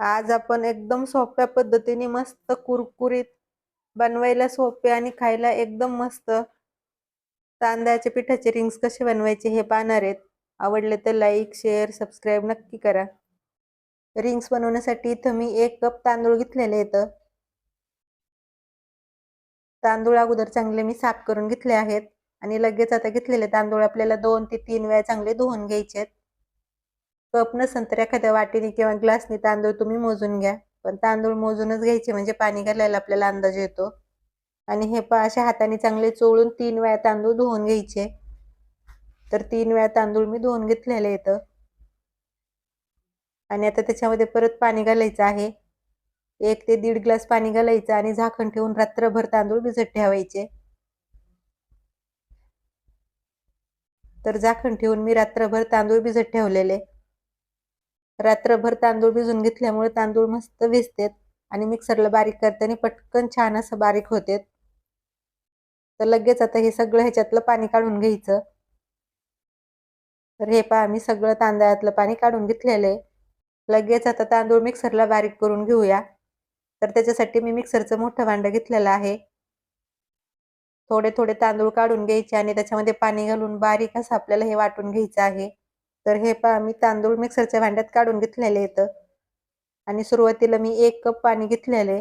आज आपण एकदम सोप्या पद्धतीने मस्त कुरकुरीत बनवायला सोपे आणि खायला एकदम मस्त तांदळाच्या पिठाचे रिंग्स कसे बनवायचे हे पाहणार आहेत. आवडले तर लाईक शेअर सबस्क्राईब नक्की करा. रिंग्स बनवण्यासाठी इथं मी एक कप तांदूळ घेतलेले आहेत. तांदूळ अगोदर चांगले मी साफ करून घेतले आहेत. आणि लगेच आता घेतलेले तांदूळ आपल्याला दोन ते तीन वेळा चांगले धुवून घ्यायचे आहेत. कप संत्र्या तर एखाद्या वाटीने किंवा ग्लासने तांदूळ तुम्ही मोजून घ्या. पण तांदूळ मोजूनच घ्यायचे म्हणजे पाणी घालायला आपल्याला अंदाज येतो. आणि हे पा अशा हाताने चांगले चोळून तीन वेळा तांदूळ धुवून घ्यायचे. तर तीन वेळा तांदूळ मी धुवून घेतलेले येतं आणि आता त्याच्यामध्ये परत पाणी घालायचं आहे. एक ते दीड ग्लास पाणी घालायचं आणि झाकण ठेवून रात्रभर तांदूळ भिजत ठेवायचे. तर झाकण ठेवून मी रात्रभर तांदूळ भिजत ठेवलेले. रात्रभर तांदूळ भिजून घेतल्यामुळे तांदूळ मस्त भिजतेत आणि मिक्सरला बारीक करताना पटकन छान असं बारीक होते तर लगेच आता हे सगळं ह्याच्यातलं पाणी काढून घ्यायचं. तर हे पहा मी सगळं तांदळातलं पाणी काढून घेतलेलं आहे. लगेच आता तांदूळ मिक्सरला बारीक करून घेऊया. तर त्याच्यासाठी मी मिक्सरचं मोठं भांडं घेतलेलं आहे. थोडे थोडे तांदूळ काढून घ्यायचे आणि त्याच्यामध्ये पाणी घालून बारीक असं आपल्याला हे वाटून घ्यायचं आहे. तर हे पहा मी तांदूळ मिक्सरच्या भांड्यात काढून घेतलेले येतं आणि सुरुवातीला मी एक कप पाणी घेतलेले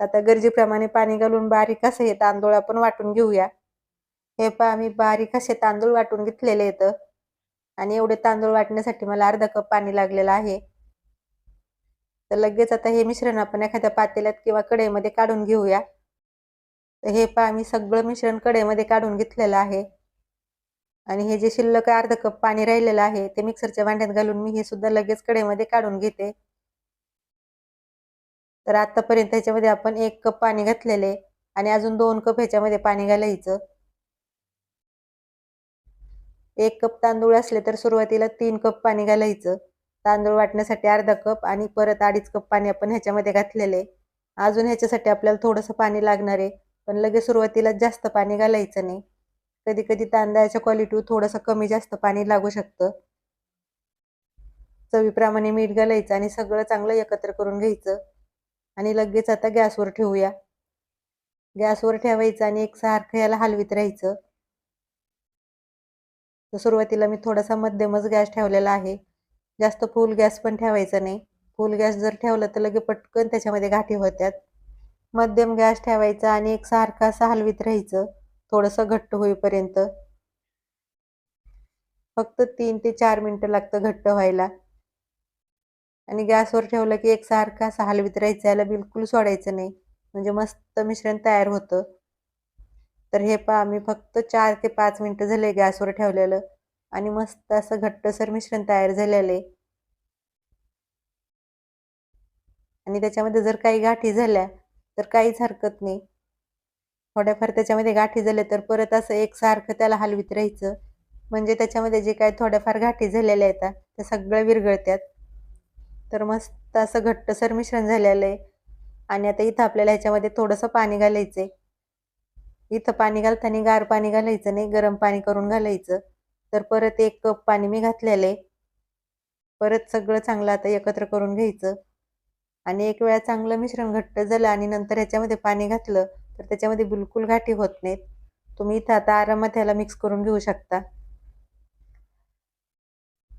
आता गरजेप्रमाणे पाणी घालून बारीक असे हे तांदूळ आपण वाटून घेऊया. हे पहा मी बारीक असे तांदूळ वाटून घेतलेले येतं आणि एवढे तांदूळ वाटण्यासाठी मला अर्धा कप पाणी लागलेलं आहे. तर लगेच आता हे मिश्रण आपण एखाद्या पातेल्यात किंवा कढईमध्ये काढून घेऊया. तर हे पहा मी सगळं मिश्रण कढईमध्ये काढून घेतलेलं आहे. आणि हे जे शिल्लक अर्धा कप पाणी राहिलेलं आहे ते मिक्सरच्या भांड्यात घालून मी हे सुद्धा लगेच कढईमध्ये काढून घेते. तर आतापर्यंत ह्याच्यामध्ये आपण एक कप पाणी घातलेले आणि अजून दोन कप ह्याच्यामध्ये पाणी घालायचं. एक कप तांदूळ असले तर सुरुवातीला तीन कप पाणी घालायचं. तांदूळ वाटण्यासाठी अर्धा कप आणि परत अडीच कप पाणी आपण ह्याच्यामध्ये घातलेले अजून ह्याच्यासाठी आपल्याला थोडंसं पाणी लागणार आहे पण लगेच सुरुवातीला जास्त पाणी घालायचं नाही. कधी कधी तांदळाच्या क्वालिटीवर थोडंसं कमी जास्त पाणी लागू शकतं. चवीप्रमाणे मीठ घालायचं आणि सगळं चांगलं एकत्र करून घ्यायचं. आणि लगेच आता गॅसवर ठेवूया. गॅसवर ठेवायचं आणि एक सारखं याला हलवीत राहायचं. तर सुरुवातीला मी थोडासा मध्यमच गॅस ठेवलेला आहे. जास्त फुल गॅस पण ठेवायचा नाही. फुल गॅस जर ठेवलं तर लगे पटकन त्याच्यामध्ये गाठी होत्यात. मध्यम गॅस ठेवायचा आणि एक सारखा असं हलवीत राहायचं. थोडंसं घट्ट होईपर्यंत. फक्त तीन ते चार मिनटं लागतं घट्ट व्हायला. आणि गॅसवर ठेवलं की एक सारखं असं हलवीत राहायचं याला बिलकुल सोडायचं नाही. म्हणजे मस्त मिश्रण तयार होतं. तर हे पहा आम्ही फक्त चार ते पाच मिनटं झाले गॅसवर ठेवलेलं. आणि मस्त असं घट्टसर मिश्रण तयार झालेलं आहे. आणि त्याच्यामध्ये जर काही गाठी झाल्या तर काहीच हरकत नाही. थोड्याफार त्याच्यामध्ये गाठी झाल्या तर परत असं एकसारखं त्याला हलवीत राहायचं. म्हणजे त्याच्यामध्ये जे काय थोड्याफार गाठी झालेल्या आहेत त्या सगळं विरगळत्यात तर मस्त असं घट्टसर मिश्रण झालेलं आहे. आणि आता इथं आपल्याला ह्याच्यामध्ये थोडंसं पाणी घालायचं आहे इथं पाणी घालताना गार पाणी घालायचं नाही गरम पाणी करून घालायचं. तर परत एक कप पाणी मी घातलेलं आहे. परत सगळं चांगलं आता एकत्र करून घ्यायचं. आणि एक वेळा चांगलं मिश्रण घट्ट झालं आणि नंतर ह्याच्यामध्ये पाणी घातलं तर त्याच्यामध्ये बिलकुल गाठी होत नाहीत. तुम्ही इथं आता आरामात ह्याला मिक्स करून घेऊ शकता.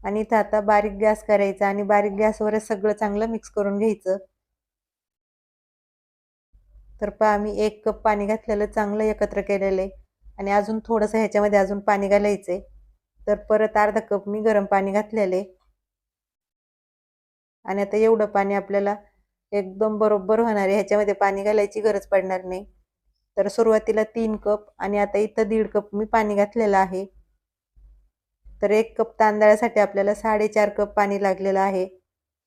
आणि इथं आता बारीक गॅस करायचा आणि बारीक गॅसवरच सगळं चांगलं मिक्स करून घ्यायचं. तर पहा आम्ही एक कप पाणी घातलेलं चांगलं एकत्र केलेलं आहे. आणि अजून थोडंसं ह्याच्यामध्ये अजून पाणी घालायचं आहे. तर परत अर्धा कप मी गरम पाणी घातलेलं आहे. आणि आता एवढं पाणी आपल्याला एकदम बरोबर होणार आहे. ह्याच्यामध्ये पाणी घालायची गरज पडणार नाही. तर सुरुवातीला तीन कप आणि आता इथं दीड कप मी पाणी घातलेलं आहे. तर एक कप तांदळासाठी आपल्याला साडेचार कप पाणी लागलेलं आहे.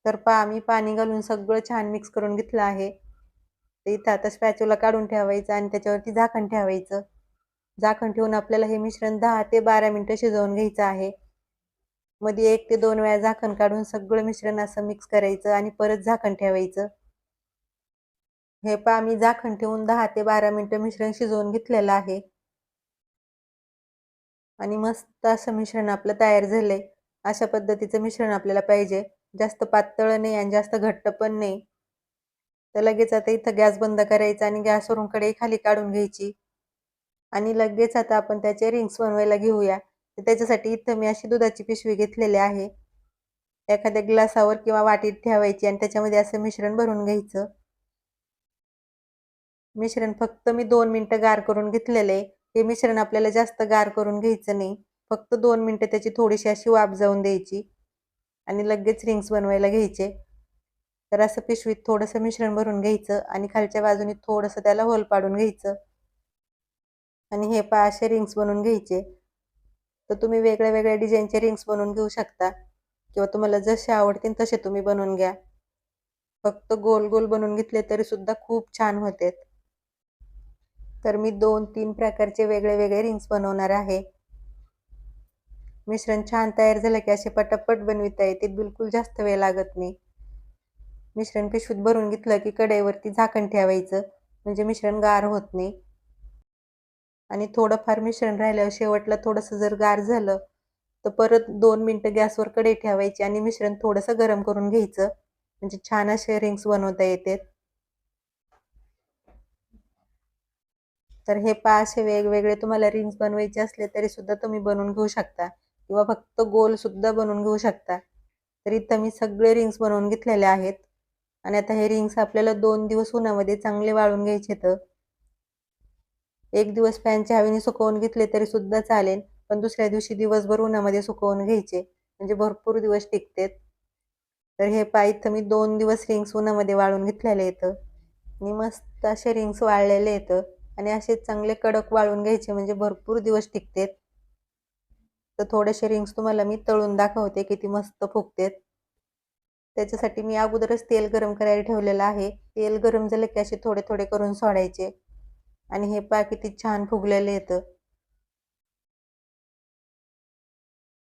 तर पा मी पाणी घालून सगळं छान मिक्स करून घेतलं आहे. तर इथं आता स्पॅच्यूला काढून ठेवायचं आणि त्याच्यावरती झाकण ठेवायचं. झाकण ठेवून आपल्याला हे मिश्रण दहा ते बारा मिनटं शिजवून घ्यायचं आहे. मध्ये एक ते दोन वेळा झाकण काढून सगळं मिश्रण असं मिक्स करायचं आणि परत झाकण ठेवायचं. हे पा मी झाकण ठेवून दहा ते बारा मिनटं मिश्रण शिजवून घेतलेलं आहे. आणि मस्त असं मिश्रण आपलं तयार झालंय. अशा पद्धतीचं मिश्रण आपल्याला पाहिजे. जास्त पातळ नाही आणि जास्त घट्ट पण नाही. तर लगेच आता इथं गॅस बंद करायचा आणि गॅसवरून कढई खाली काढून घ्यायची. आणि लगेच आता आपण त्याचे रिंग्स बनवायला घेऊया. त्याच्यासाठी इथं मी अशी दुधाची पिशवी घेतलेली आहे. एखाद्या ग्लासावर किंवा वाटीत ठेवायची आणि त्याच्यामध्ये असं मिश्रण भरून घ्यायचं. मिश्रण फक्त मी दोन मिनटं गार करून घेतलेलं. आहे हे मिश्रण आपल्याला जास्त गार करून घ्यायचं नाही. फक्त दोन मिनटं त्याची थोडीशी अशी वाफ जाऊन द्यायची. आणि लगेच रिंग्स बनवायला घ्यायचे. तर असं पिशवीत थोडंसं मिश्रण भरून घ्यायचं आणि खालच्या बाजूने थोडंसं त्याला होल पाडून घ्यायचं. आणि हे पा असे रिंग्स बनवून घ्यायचे. तर तुम्ही वेगळ्या वेगळ्या डिझाईनचे रिंग्स बनवून घेऊ शकता. किंवा तुम्हाला जसे आवडतील तसे तुम्ही बनवून घ्या. फक्त गोल गोल बनवून घेतले तरी सुद्धा खूप छान होते तर मी दोन तीन प्रकारचे वेगळे वेगळे रिंग्स बनवणार आहे. मिश्रण छान तयार झालं की असे पटापट बनविता येते. बिलकुल जास्त वेळ लागत नाही. मिश्रण पिशवीत भरून घेतलं की कढईवरती झाकण ठेवायचं. म्हणजे मिश्रण गार होत नाही. आणि थोडंफार मिश्रण राहिल्यावर शेवटला थोडंसं जर गार झालं तर परत दोन मिनटं गॅसवर कढई ठेवायची आणि मिश्रण थोडंसं गरम करून घ्यायचं. म्हणजे छान असे रिंग्स बनवता येतात. तर हे पा असे वेगवेगळे तुम्हाला रिंग्स बनवायचे असले तरी सुद्धा तुम्ही बनवून घेऊ शकता. किंवा फक्त गोल सुद्धा बनवून घेऊ शकता. तर इथं मी सगळे रिंग्स बनवून घेतलेले आहेत. आणि आता हे रिंग्स आपल्याला दोन दिवस उन्हामध्ये चांगले वाळून घ्यायचे तर एक दिवस फॅनच्या हवेने सुकवून घेतले तरी सुद्धा चालेल पण दुसऱ्या दिवशी दिवसभर उन्हामध्ये सुकवून घ्यायचे. म्हणजे भरपूर दिवस टिकतेत तर हे पाय इथं मी दोन दिवस रिंग्स उन्हामध्ये वाळून घेतलेले येतं आणि मस्त असे रिंग्स वाळलेले येतं आणि असे चांगले कडक वाळून घ्यायचे म्हणजे भरपूर दिवस टिकतेत. तर थोडेसे रिंग्स तुम्हाला मी तळून दाखवते किती मस्त फुगतेत. त्याच्यासाठी मी अगोदरच तेल गरम करायला ठेवलेलं आहे. तेल गरम झालं की असे थोडे थोडे करून सोडायचे. आणि हे पा किती छान फुगलेले येतं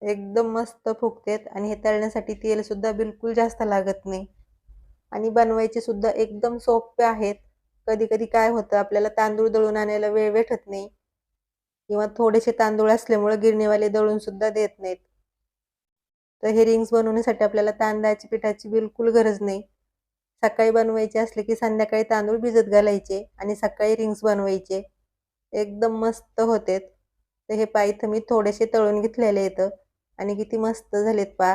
एकदम मस्त फुगतेत आणि हे तळण्यासाठी तेलसुद्धा बिलकुल जास्त लागत नाही. आणि बनवायचे सुद्धा एकदम सोपे आहेत. कधी कधी काय होतं आपल्याला तांदूळ दळून आणायला वेळ भेटत नाही. किंवा थोडेसे तांदूळ असल्यामुळे गिरणीवाले दळून सुद्धा देत नाहीत. तर हे रिंग्स बनवण्यासाठी आपल्याला तांदळाची पिठाची बिलकुल गरज नाही. सकाळी बनवायचे असले की संध्याकाळी तांदूळ भिजत घालायचे आणि सकाळी रिंग्स बनवायचे. एकदम मस्त होते तर हे पा इथं मी थोडेसे तळून घेतलेले येतं आणि किती मस्त झालेत पा.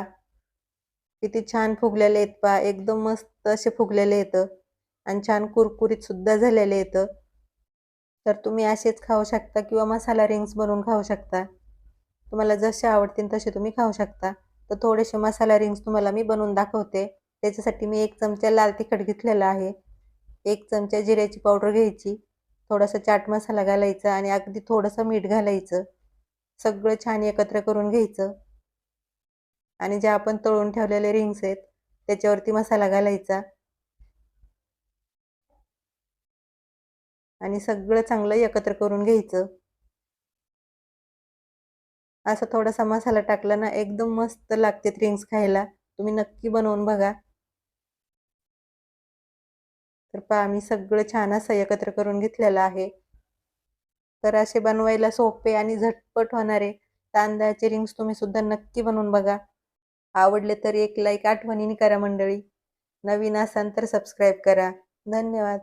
किती छान फुगलेले आहेत पा. एकदम मस्त असे फुगलेले येतं आणि छान कुरकुरीत सुद्धा झालेले येतं तर तुम्ही असेच खाऊ शकता किंवा मसाला रिंग्स बनवून खाऊ शकता. तुम्हाला जसे आवडतील तसे तुम्ही खाऊ शकता. तर थोडेसे मसाला रिंग्स तुम्हाला मी बनवून दाखवते. त्याच्यासाठी मी एक चमचा लाल तिखट घेतलेला आहे. एक चमचा जिऱ्याची पावडर घ्यायची. थोडासा चाट मसाला घालायचा आणि अगदी थोडंसं मीठ घालायचं. सगळं छान एकत्र करून घ्यायचं. आणि जे आपण तळून ठेवलेले रिंग्स आहेत त्याच्यावरती मसाला घालायचा. आणि सगळं चांगलं एकत्र करून घ्यायचं. असा थोडासा मसाला टाकला ना एकदम मस्त लागते रिंग्स खायला. तुम्ही नक्की बनवून बघा. तर पहा मी सगळं छान असं एकत्र करून घेतलेलं आहे. तर असे बनवायला सोपे आणि झटपट होणारे तांदळाचे रिंग्स तुम्ही सुद्धा नक्की बनवून बघा. आवडले तर एक लाईक आठवणीने करा मंडळी. नवीन असाल तर सबस्क्राईब करा. धन्यवाद.